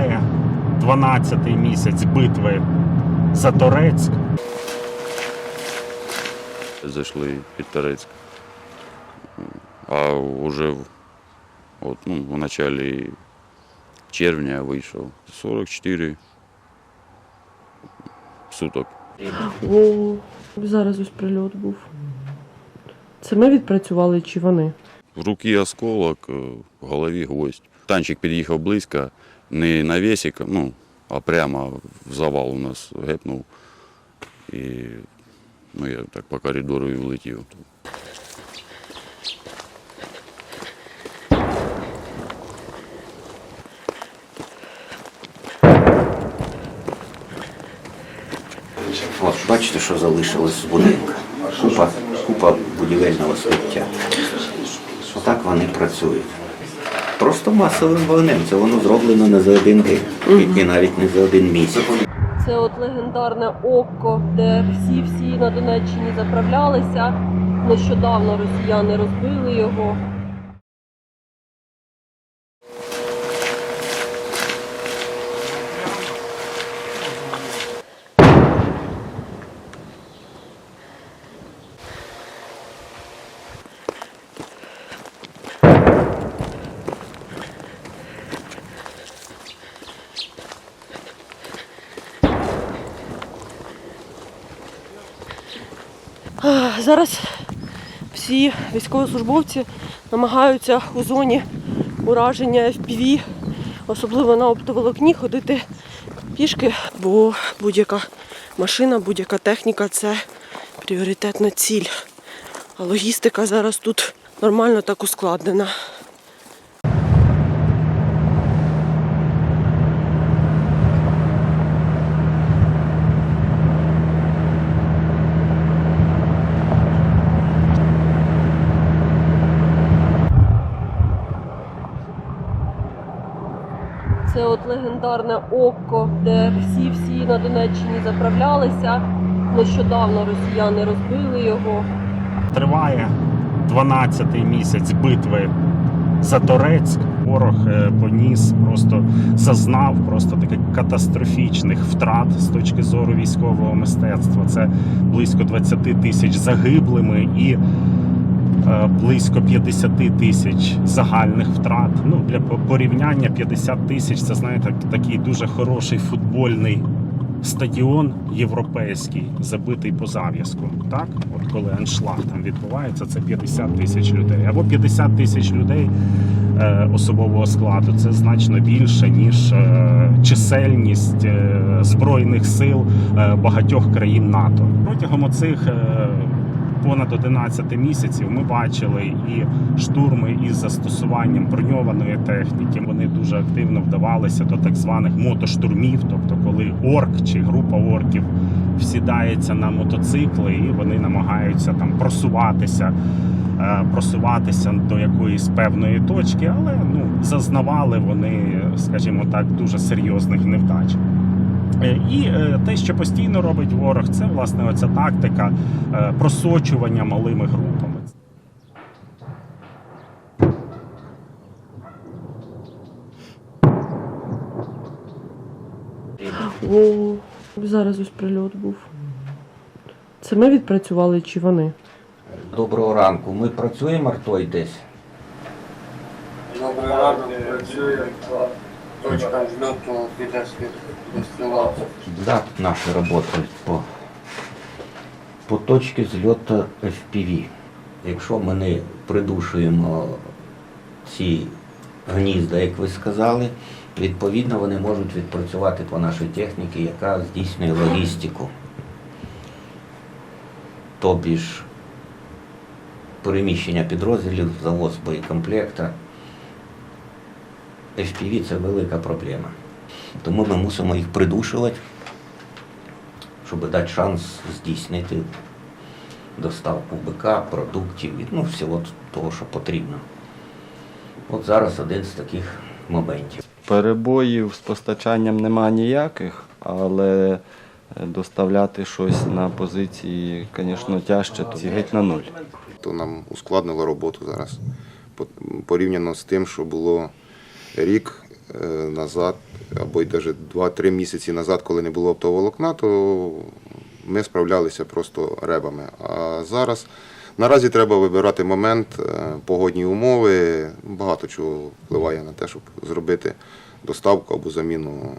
Триває 12-й місяць битви за Торецьк. зайшли під Торецьк. А вже в- от, ну, в началі червня вийшов 44 суток. О, зараз ось прильот був. Це ми відпрацювали чи вони? В руки осколок, е, в голові гвоздь. Танчик під'їхав близько, не на весик, ну, а прямо в завал у нас гепнув. І ну, я так по коридору і влетів. От, бачите, що залишилось з будинку. Купа, купа будівельного сміття. Отак вони працюють. Просто масовим вогнем. Це воно зроблено не за один день і, і навіть не за один місяць. Це от легендарне око, де всі-всі на Донеччині заправлялися. Нещодавно росіяни розбили його. Зараз всі військовослужбовці намагаються у зоні ураження FPV, особливо на оптоволокні, ходити пішки, бо будь-яка машина, будь-яка техніка це пріоритетна ціль. А логістика зараз тут нормально так ускладнена. Це от легендарне око, де всі-всі на Донеччині заправлялися. Нещодавно росіяни розбили його. Триває 12-й місяць битви за Торецьк. Ворог е, поніс, просто зазнав просто таких катастрофічних втрат з точки зору військового мистецтва. Це близько 20 тисяч загиблими і близько 50 тисяч загальних втрат. Ну для порівняння 50 тисяч це знаєте такий дуже хороший футбольний стадіон європейський, забитий по зав'язку. Так, от коли аншлаг там відбувається, це 50 тисяч людей. Або 50 тисяч людей е, особового складу. Це значно більше ніж е, чисельність е, збройних сил е, багатьох країн НАТО. Протягом оцих е, понад 11 місяців ми бачили і штурми із застосуванням броньованої техніки. Вони дуже активно вдавалися до так званих мотоштурмів, тобто коли орк чи група орків всідається на мотоцикли і вони намагаються там просуватися. е, Просуватися до якоїсь певної точки, але ну зазнавали вони, скажімо так, дуже серйозних невдач. Е, І е, те, що постійно робить ворог, це власне оця тактика е, просочування малими групами. О, зараз ось прильот був. Це ми відпрацювали чи вони? Доброго ранку. Ми працюємо артой десь. Добрий ранок, працює точка зльоту піде безстріла. Да, наші роботи по, по точці зльоту FPV. Якщо ми не придушуємо ці гнізда, як ви сказали, відповідно вони можуть відпрацювати по нашій техніці, яка здійснює логістику. Тобі ж переміщення підрозділів, завоз боєкомплекта. FPV це велика проблема. Тому ми мусимо їх придушувати, щоб дати шанс здійснити доставку БК, продуктів, ну, всього того, що потрібно. От зараз один з таких моментів. Перебоїв з постачанням нема ніяких, але е, доставляти щось на позиції, звісно, тяжче, то геть на нуль. то нам ускладнило роботу зараз. Порівняно з тим, що було рік е, назад, або й навіть 2-3 місяці назад, коли не було оптоволокна, то ми справлялися просто ребами. А зараз наразі треба вибирати момент, е, погодні умови. Багато чого впливає на те, щоб зробити доставку або заміну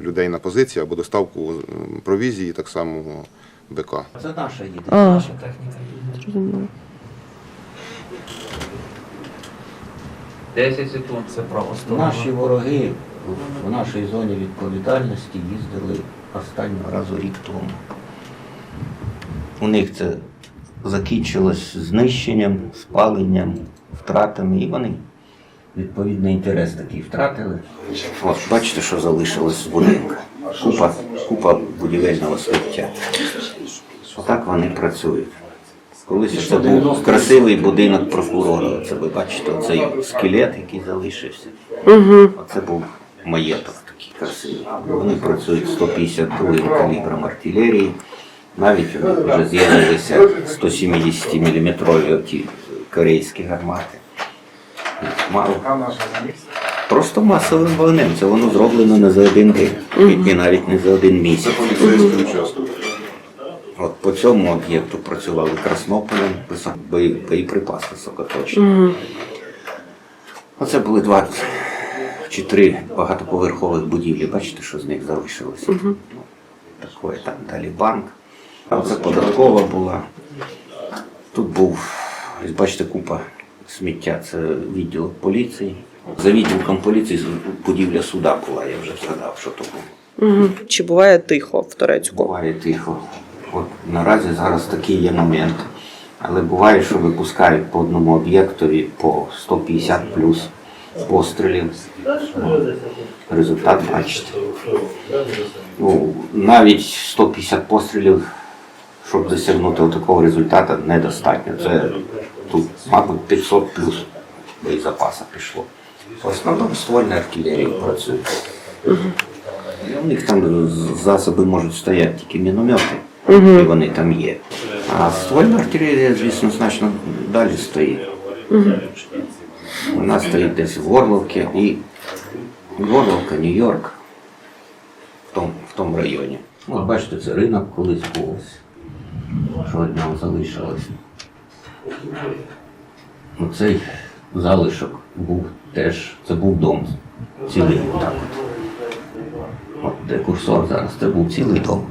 людей на позиції, або доставку е, провізії, так само БК. Це наша їде. А, зрозуміло. 10 секунд. Це право. Наші вороги в нашій зоні відповідальності їздили останнього разу рік тому. У них це закінчилось знищенням, спаленням, втратами, і вони відповідний інтерес такий втратили. От бачите, що залишилось з будинка. Купа, купа будівельного сміття. Отак вони працюють. Колись це був красивий будинок прокурора. Це ви бачите, цей скелет, який залишився. Оце був маєток такий красивий. Вони працюють 152 калібром артилерії. Навіть вже з'явилися 170 мм ті корейські гармати. Мало. Просто масовим вогнем. Це воно зроблено не за один день. І, і навіть не за один місяць. От по цьому об'єкту працювали Краснополем, бої- боєприпас високоточний. Оце були два чи три багатоповерхових будівлі. Бачите, що з них залишилося? Ну, Такое там далі банк. А це податкова була. Тут був, бачите, купа сміття. Це відділ поліції. За відділком поліції будівля суда була, я вже згадав, що то було. Чи буває тихо в Турецьку? Буває тихо. От наразі зараз такий є момент. Але буває, що випускають по одному об'єктові по 150 плюс пострілів. Результат бачите. Ну, навіть 150 пострілів, щоб досягнути такого результату, недостатньо. Це тут, мабуть, 500 плюс боєзапаса пішло. В основному ствольна артилерія працює. У них там засоби можуть стояти тільки міномети, і вони там є. А ствольна артилерія, звісно, значно далі стоїть. Вона стоїть десь в Орловці і Горловка, Нью-Йорк, в тому, в тому районі. От бачите, це ринок колись був. Що від нього залишилось. Оцей залишок був теж, це був дом цілий так от. От де курсор зараз, це був цілий дом.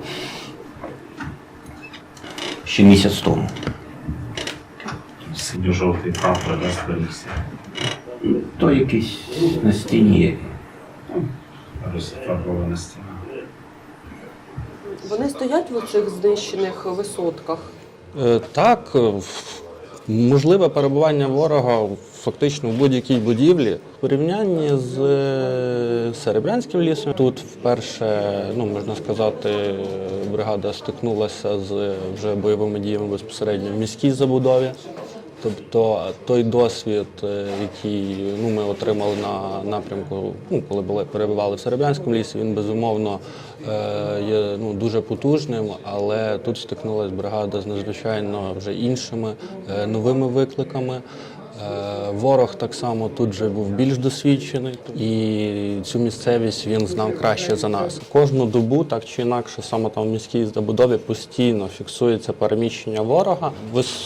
Ще місяць тому. Синьо-жовтий прапор, да, зберігся. То якийсь на стіні. Розфарбована стіна. Вони стоять в цих знищених висотках. Е, Так, в- можливе перебування ворога фактично в будь-якій будівлі. В порівнянні з е, Серебрянським лісом тут вперше, ну можна сказати, бригада стикнулася з вже бойовими діями безпосередньо в міській забудові. Тобто той досвід, е, який ну, ми отримали на напрямку, ну, коли були перебували в Серебрянському лісі, він безумовно е, є ну, дуже потужним, але тут стикнулася бригада з надзвичайно вже іншими е, новими викликами. Е, Ворог так само тут же був більш досвідчений, і цю місцевість він знав краще за нас. Кожну добу, так чи інакше, саме там в міській забудові постійно фіксується переміщення ворога.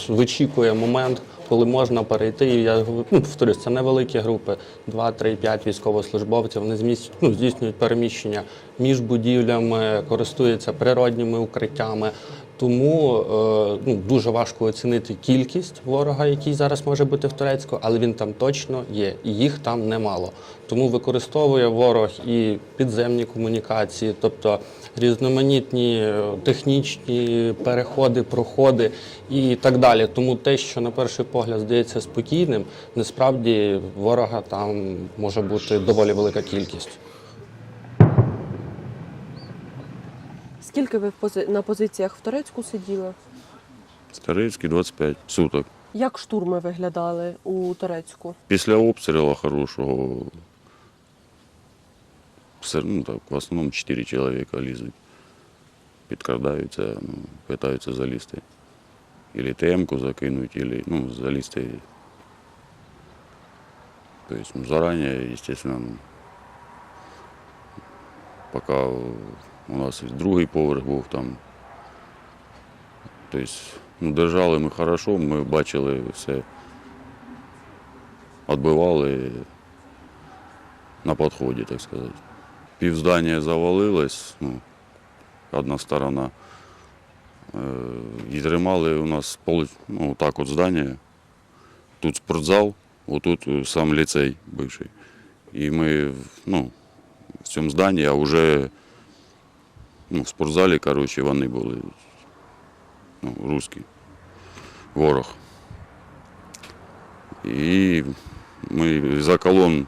Вичікує момент, коли можна перейти. І я ну, це невеликі групи, 2, 3, 5 військовослужбовців. Вони зміс- ну, здійснюють переміщення між будівлями, користуються природніми укриттями. Тому е, ну, дуже важко оцінити кількість ворога, який зараз може бути в Турецьку, але він там точно є, і їх там немало. Тому використовує ворог і підземні комунікації, тобто різноманітні е, технічні переходи, проходи і так далі. Тому те, що на перший погляд здається спокійним, насправді ворога там може бути доволі велика кількість. Скільки ви на позиціях в Турецьку сиділи? В Старицький 25 суток. Як штурми виглядали у Турецьку? Після обстрілу хорошого, ну, так, в основному 4 чоловіка лізуть. Підкрадаються, ну, питаються залізти. Ілі ТМ-ку закинуть, ілі ну, залізти. Тобто, ну, зарані, ну, поки у нас другий поверх був там. Тобто, ну, держали ми хорошо, ми бачили все. Відбивали на підході, так сказати. Півздання завалилось, ну, одна сторона. Е, І тримали у нас ну, так от здання. Тут спортзал, отут е, сам ліцей бивший. І ми ну, в цьому зданні, а вже ну, в спортзалі, коротше, вони були ну, русські, ворог. І ми за колон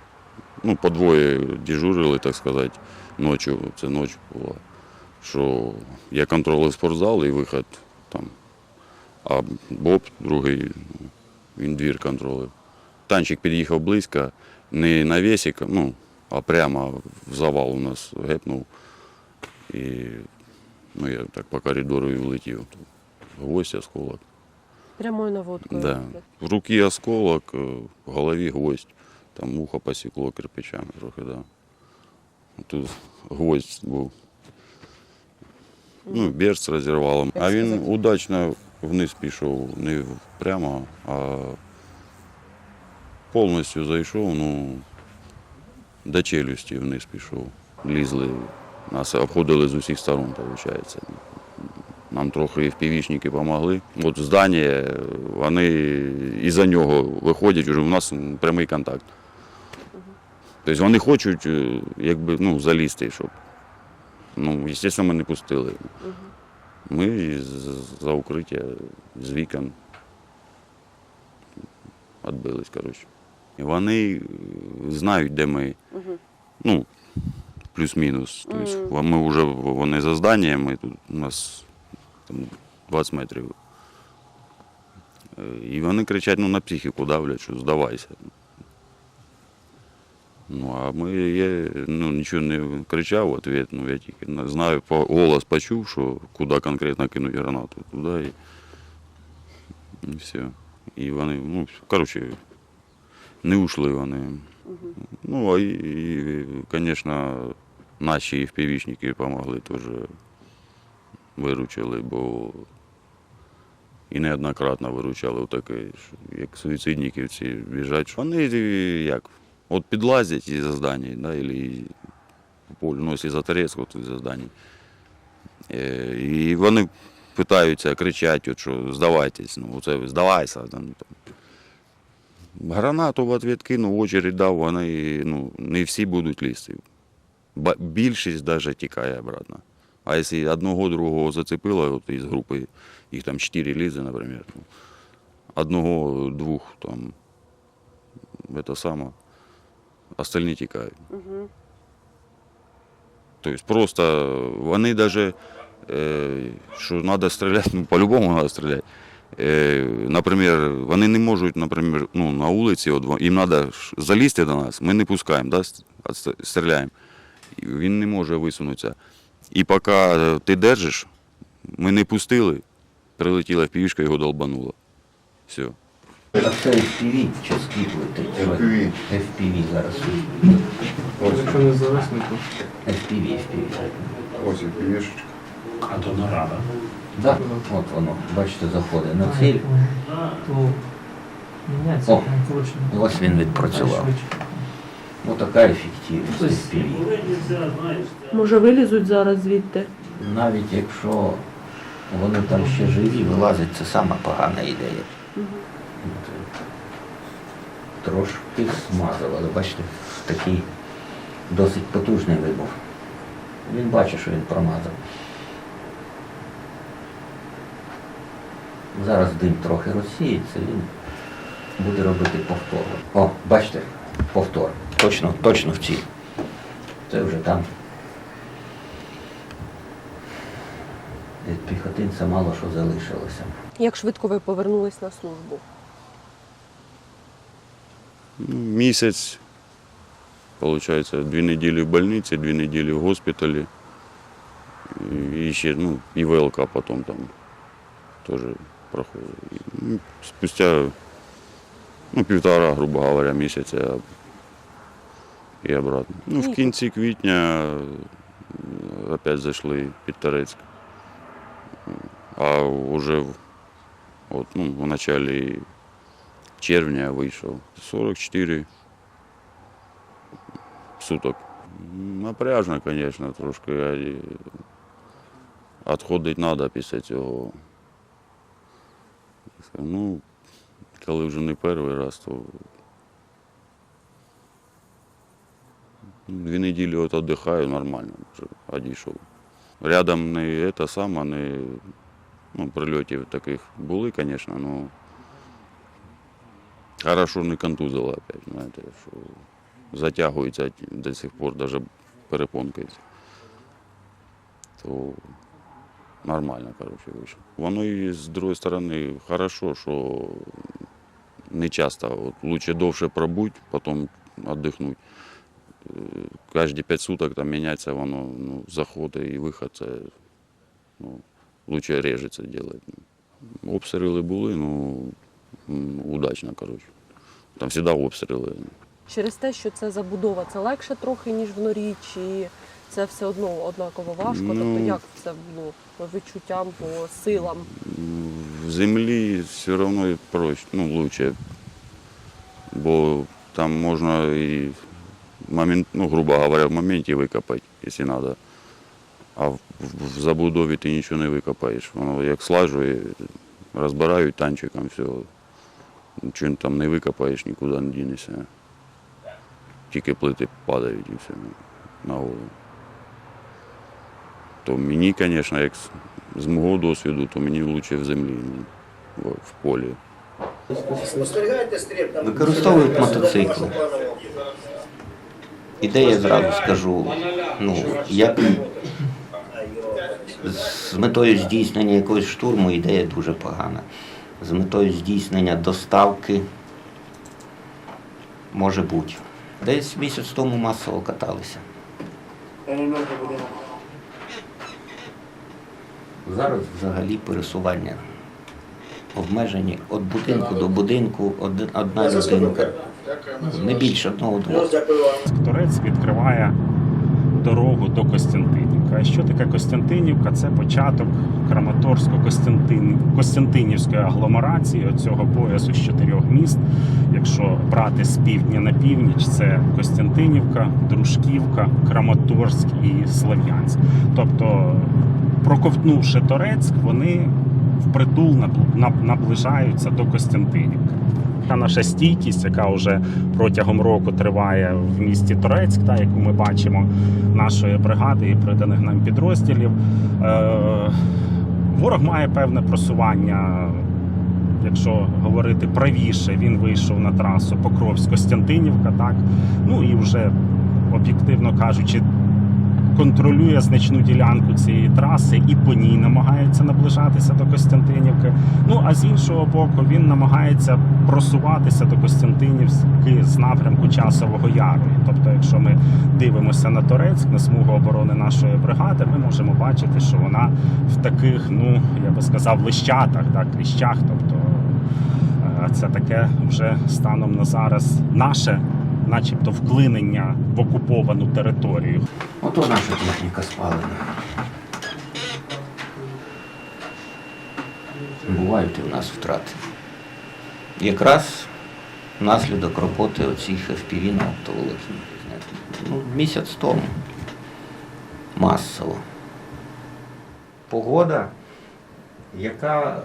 ну, по двоє дежурили, так сказати, ночі, це ночі була. Що я контролював спортзал і вихід там. А Боб, другий, він двір контролював. Танчик під'їхав близько, не на весик, ну, а прямо в завал у нас гепнув. І ну, я так по коридору і влетів. Гвоздь, осколок. Прямою наводкою. Да. В руки осколок, е, в голові гвоздь. Там ухо посікло кирпичами трохи, да. Тут гвоздь був. Ну, берц розірвало. А він удачно вниз пішов, не прямо, а повністю зайшов, ну, до челюсті вниз пішов. Лізли, нас обходили з усіх сторон, виходить. Нам трохи впівічники допомогли. От здання, вони із-за нього виходять, вже у нас прямий контакт. Тобто вони хочуть е, якби, ну, залізти, щоб. Ну, звісно, ми не пустили. Ми за укриття з вікон відбились, коротше. І вони е, знають, де ми. Ну, плюс-мінус. Тобто, ми вже вони за зданням, ми тут у нас там 20 метрів. Е, І вони кричать, ну на психіку давлять, що здавайся. Ну, а ми я ну, нічого не кричав в ответ, ну я тільки на- знаю, по, голос почув, що куди конкретно кинуть гранату, туди і, і все. І вони, ну, коротше, не ушли вони. Ну, а і, і, звісно, наші впівічники допомогли теж виручили, бо і неоднократно виручали таке, як суїцидники ці біжать. Вони е, як, от підлазять із здання, да, і ну, за торец, от із. Е, І вони питаються, кричать, от, що здавайтесь, ну, ви здавайся. Там. Гранату в ответ кинув, очередь дав, вони ну, не всі будуть лізти. Більшість навіть тікає обратно. А якщо одного другого зацепило, от із групи, їх там чотири лізе, наприклад, ну, одного, двох там, це саме, остальні тікають. Тобто просто вони навіть, е, що треба стріляти, ну по-любому треба стріляти. Е, наприклад, вони не можуть, наприклад, ну, на вулиці, їм треба залізти до нас, ми не пускаємо, да, стріляємо. Він не може висунутися. І поки е, ти держиш, ми не пустили, прилетіла півішка, його долбануло. Все. А це FPV чи скіпли? FPV. FPV зараз. Якщо не зависнуть, то FPV, FPV. Ось півішечка. А то нарада. Да, от воно, бачите, заходить на ціль. О. ось він відпрацював. Ну така ефективність. Може вилізуть зараз звідти? Навіть якщо вони там ще живі, вилазить, це сама погана ідея. Е, Трошки смазав, але бачите, такий досить потужний вибух. Він бачить, що він промазав. Зараз дим трохи розсіється, він буде робити повтор. О, бачите, повтор. Точно, точно в ціль. Це вже там. Від піхотинця мало що залишилося. Як швидко ви повернулись на службу? Місяць, виходить, дві неділі в больниці, дві неділі в госпіталі. І ще, ну, і ВЛК потім там теж проходить. Спустя ну, півтора, грубо говоря, місяця і обратно. Ну, в кінці квітня опять зайшли під Торецьк. А вже в, от, ну, в началі червня вийшов 44 суток. Напряжно, звісно, трошки. Відходити треба після цього. Ну, коли вже не перший раз, то дві неділі от віддихаю нормально, вже одійшов. Рядом не це саме, не ну, прильотів таких були, звісно, але хорошо не контузило опять, знаєте, що затягується до сих пор, навіть перепонки. То нормально, короче, вийшло. Воно і з другої сторони хорошо, що не часто. От, лучше довше пробудь, потім віддихнути. Кожні 5 суток там міняється воно, ну, заходи і виход, це ну, лучше реже це робити. Обстріли були, ну удачно, коротше. Там завжди обстріли. Через те, що це забудова, це легше трохи, ніж в норі, чи це все одно однаково важко? Ну, тобто як це було по відчуттям, по силам? В землі все одно проще, ну, лучше. Бо там можна і момент, ну, грубо говоря, в моменті викопати, якщо треба. А в, в- в забудові ти нічого не викопаєш. Воно як слажує, розбирають танчиком, все. Нічого там не викопаєш, нікуди не дінешся. Тільки плити падають і все на голову. То мені, звісно, як з- мого досвіду, то мені краще в землі, в, в полі. Використовують мотоцикли. Ідея зразу скажу, ну, як з метою здійснення якогось штурму ідея дуже погана. З метою здійснення доставки може бути. Десь місяць тому масово каталися. Зараз взагалі пересування обмежені від будинку до будинку, одна людинка. Не більше одного двох. Торець відкриває дорогу до Костянтинівка. А що таке Костянтинівка? Це початок Краматорсько-Костянтинівської агломерації оцього поясу з чотирьох міст. Якщо брати з півдня на північ, це Костянтинівка, Дружківка, Краматорськ і Слов'янськ. Тобто, проковтнувши Торецьк, вони впритул набл- наближаються до Костянтинівки. Та наша стійкість, яка вже протягом року триває в місті Торецьк, та яку ми бачимо нашої бригади і приданих нам підрозділів. Е, ворог має певне просування. Якщо говорити правіше, він вийшов на трасу Покровськ-Костянтинівка, так ну і вже об'єктивно кажучи, контролює значну ділянку цієї траси і по ній намагається наближатися до Костянтинівки. Ну а з іншого боку, він намагається просуватися до Костянтинівки з напрямку Часового Яру. Тобто, якщо ми дивимося на Торецьк, на смугу оборони нашої бригади, ми можемо бачити, що вона в таких, ну я би сказав, лищатах, так, кліщах. Тобто е, це таке вже станом на зараз наше, начебто, вклинення в окуповану територію. Ото наша техніка спалена. Бувають і в нас втрати. Якраз внаслідок роботи оцих FPV на оптоволокні. Ну, місяць тому. Масово. Погода, яка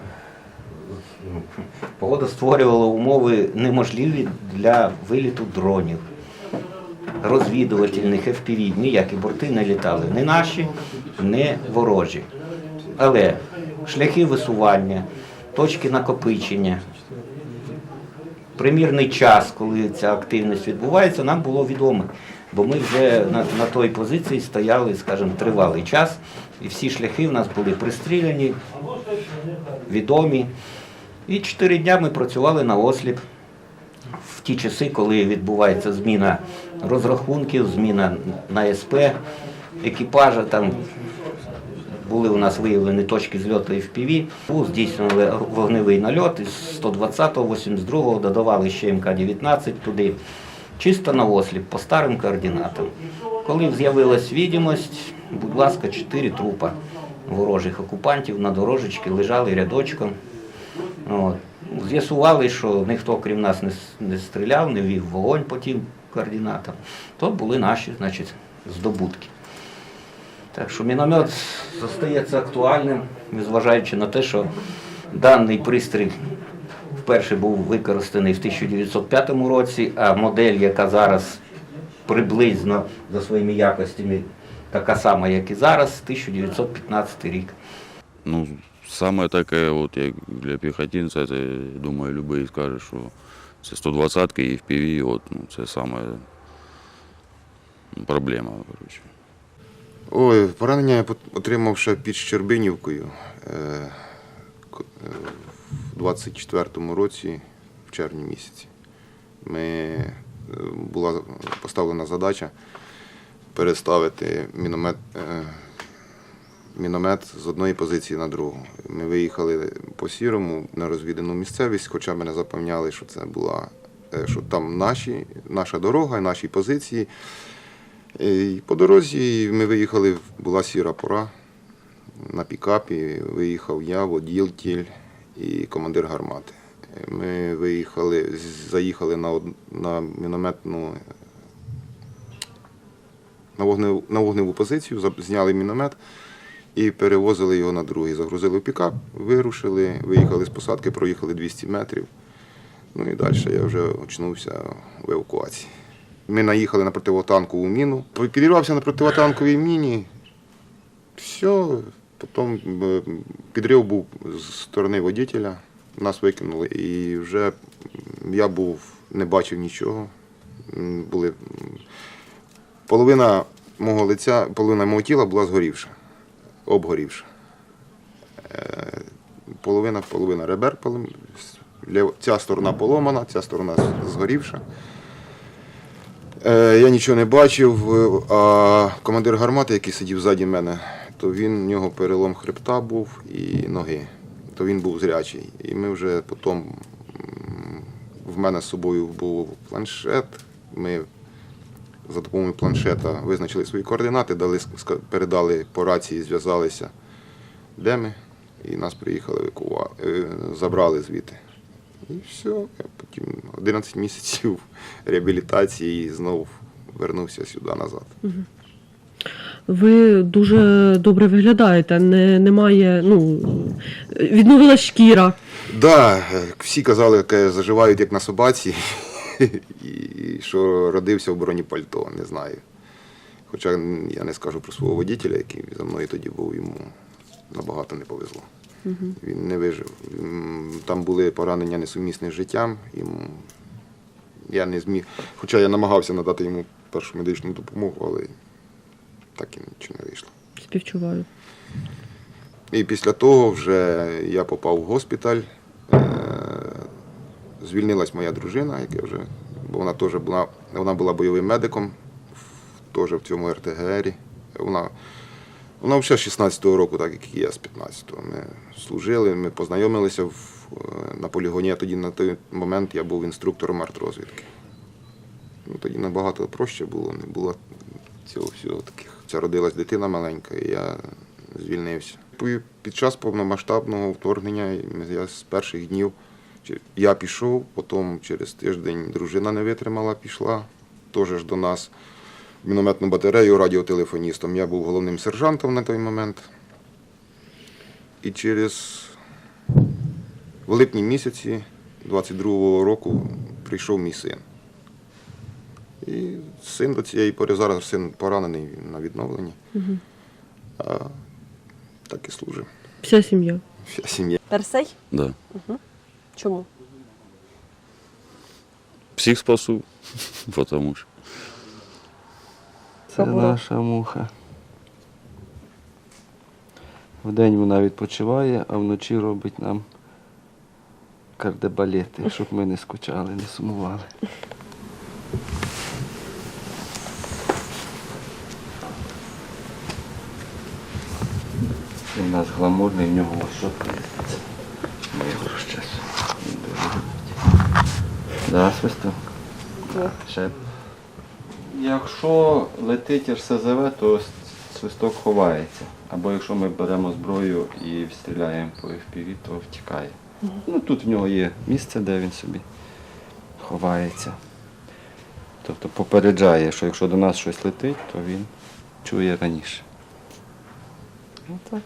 погода створювала умови неможливі для виліту дронів розвідувальних FPV, ніякі борти не літали, ні наші, ні ворожі. Але шляхи висування, точки накопичення, примірний час, коли ця активність відбувається, нам було відомо. Бо ми вже на, на той позиції стояли, скажімо, тривалий час, і всі шляхи в нас були пристріляні, відомі. І чотири дня ми працювали на осліп в ті часи, коли відбувається зміна розрахунків, зміна на СП, екіпажа, там були у нас виявлені точки зльоту FPV, Був, здійснювали вогневий нальот із 120-го, 82-го, додавали ще МК-19 туди, чисто на осліп, по старим координатам. Коли з'явилась відомість, будь ласка, чотири трупа ворожих окупантів на дорожечці лежали рядочком. От. З'ясували, що ніхто крім нас не, не стріляв, не вів вогонь по тим координатам. То були наші, значить, здобутки. Так що міномет залишається актуальним, незважаючи на те, що даний пристрій вперше був використаний в 1905 році, а модель, яка зараз приблизно за своїми якостями така сама, як і зараз, 1915 рік. Ну, саме таке, от як для піхотинця, це, думаю, любий скаже, що це 120 і FPV, от, ну, це саме проблема. Коротше. Ой, поранення я отримав ще під Щербинівкою е, е, в 24-му році, в червні місяці. Ми, е, була поставлена задача переставити міномет, е, міномет з одної позиції на другу. Ми виїхали по сірому на розвідану місцевість, хоча мене запевняли, що це була е, що там наші, наша дорога, наші позиції. І по дорозі ми виїхали, була сіра пора на пікапі. Виїхав я, водітель і командир гармати. Ми виїхали, заїхали на, на мінометну на вогневу, на вогневу позицію, зняли міномет і перевозили його на другий. Загрузили в пікап, вирушили, виїхали з посадки, проїхали 200 метрів. Ну і далі я вже очнувся в евакуації. Ми наїхали на противотанкову міну. Підірвався на противотанковій міні. Все. Потім е, підрив був з сторони водителя. Нас викинули. І вже я був, не бачив нічого. Були половина мого лиця, половина мого тіла була згорівша, обгорівша. Е, Половина, половина ребер, ця сторона поломана, ця сторона згорівша. Е, Я нічого не бачив, е, а командир гармати, який сидів ззаді мене, то він в нього перелом хребта був і ноги. То він був зрячий. І ми вже потім в мене з собою був планшет. Ми за допомогою планшета визначили свої координати, дали, передали по рації, зв'язалися, де ми, і нас приїхали евакувати, забрали звідти. І все, я потім 11 місяців реабілітації і знову вернувся сюди назад. Ви дуже добре виглядаєте. Не, немає, ну, відновила шкіра. Да, е, всі казали, що заживають як на собаці, і що родився в броні пальто, не знаю. Хоча я не скажу про свого водителя, який за мною тоді був, йому набагато не повезло. Він не вижив. Там були поранення несумісні з життям. Йому... Я не зміг. Хоча я намагався надати йому першу медичну допомогу, але так і нічого не вийшло. Співчуваю. І після того вже я попав в госпіталь. Звільнилась моя дружина, яка вже, бо вона теж була, вона була бойовим медиком, теж в цьому РТГРі. Вона, вона взагалі з 16-го року, так як і я з 15-го. Ми служили, ми познайомилися в, е, на полігоні. Я тоді на той момент я був інструктором артрозвідки. Ну, тоді набагато проще було, не було цього всього таких. Ця родилась дитина маленька, і я звільнився. Під час повномасштабного вторгнення я з перших днів я пішов, потім через тиждень дружина не витримала, пішла теж ж до нас в мінометну батарею радіотелефоністом. Я був головним сержантом на той момент. І через в липні місяці 22-го року прийшов мій син. І син до цієї пори зараз син поранений на відновленні. А так і служив. Вся сім'я. Вся сім'я. Персей? Да. Чому? Всіх спасу, тому що. Це наша муха. Вдень вона відпочиває, а вночі робить нам кардебалети, щоб ми не скучали, не сумували. У нас гламурний, в нього ось щотка є. Ми. Він дуже любить. Да, свисток? Так. Ще. Якщо летить РСЗВ, то свисток ховається. Або якщо ми беремо зброю і стріляємо по FPV, то втікає. Ну, тут в нього є місце, де він собі ховається. Тобто попереджає, що якщо до нас щось летить, то він чує раніше. Ну так.